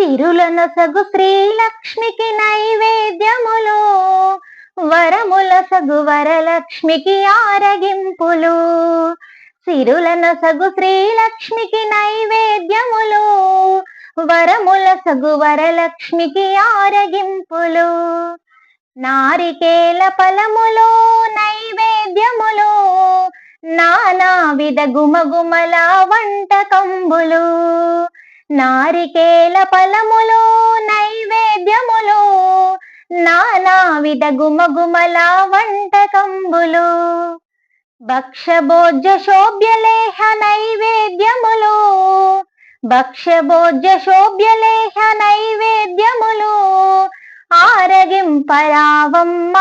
తిరులను సగు శ్రీలక్ష్మికి నైవేద్యములు. వరముల సగు వరలక్ష్మికి ఆరగింపులు. సిరులను సగు శ్రీలక్ష్మికి నైవేద్యములు. వరముల సగు వరలక్ష్మికి ఆరగింపులు. నారికేల ఫలములు నైవేద్యములు. నానా విధ గుమగుమల వంటకంబులు. నారికేల ఫలములు నైవేద్యములు నానా విధ గుమగుమల వంటకంబులు. భక్షభోజ శోభ్యలేహ నైవేద్యములు భక్షభోజ శోభ్యలేహ నైవేద్యములు. ఆరగింపరావమ్మ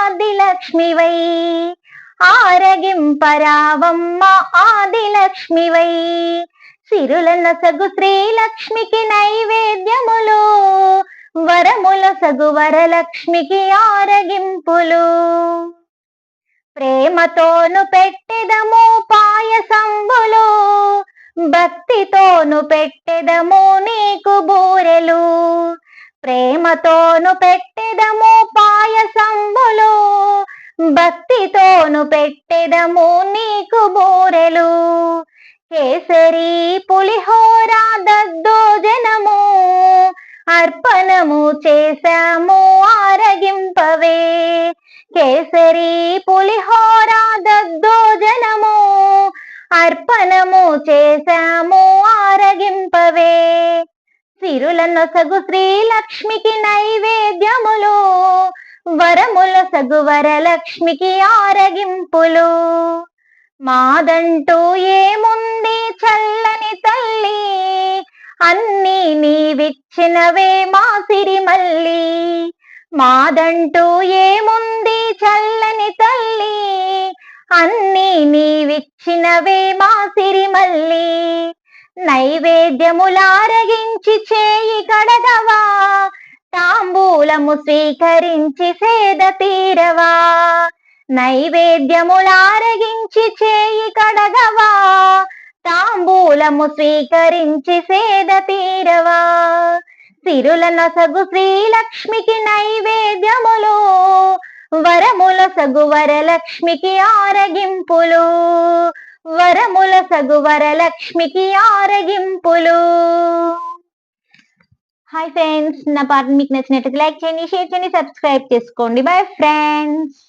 ఆదిలక్ష్మివై ఆరగింపరావమ్మ ఆదిలక్ష్మివై. సిరులన సగు శ్రీలక్ష్మికి నైవేద్యములు వరముల సగు వరలక్ష్మికి ఆరగింపులు. ప్రేమతోను పెట్టెదము పాయసంబులు భక్తితోను పెట్టెదము నీకు బూరెలు. ప్రేమతోను పెట్టెదము పాయసంబులు భక్తితోను పెట్టెదము నీకు బూరెలు. కేసరి పులిహోర దద్దోజనము అర్పణము చేశాము ఆరగింపవే. కేసరి పులిహోర దద్దోజనము అర్పణము చేశాము ఆరగింపవే. సిరులను సగు శ్రీలక్ష్మికి నైవేద్యములు వరముల సగు వరలక్ష్మికి ఆరగింపులు. మాదంటూ ఏముంది? చల్లని తల్లి అన్నీ నీవిచ్చినవే మా సిరిమల్లి మాదంటూ ఏముంది చల్లని తల్లి అన్నీ నీవిచ్చినవే మా సిరిమల్లి నైవేద్యములారగించి చేయి కడగవా తాంబూలము స్వీకరించి సేద తీరవా. నైవేద్యములారగించి చేయి కడగవా తాంబూలము స్వీకరించి సేద తీరవా? సిరుల నసగు శ్రీలక్ష్మికి నైవేద్యములు. వరముల సగు వరలక్ష్మికి ఆరగింపులు. వరముల సగు వరలక్ష్మికి ఆరగింపులు. హాయ్ ఫ్రెండ్స్ నా పాట మీకు నచ్చినట్టు లైక్ చేయండి షేర్ చేయండి సబ్స్క్రైబ్ చేసుకోండి. Bye friends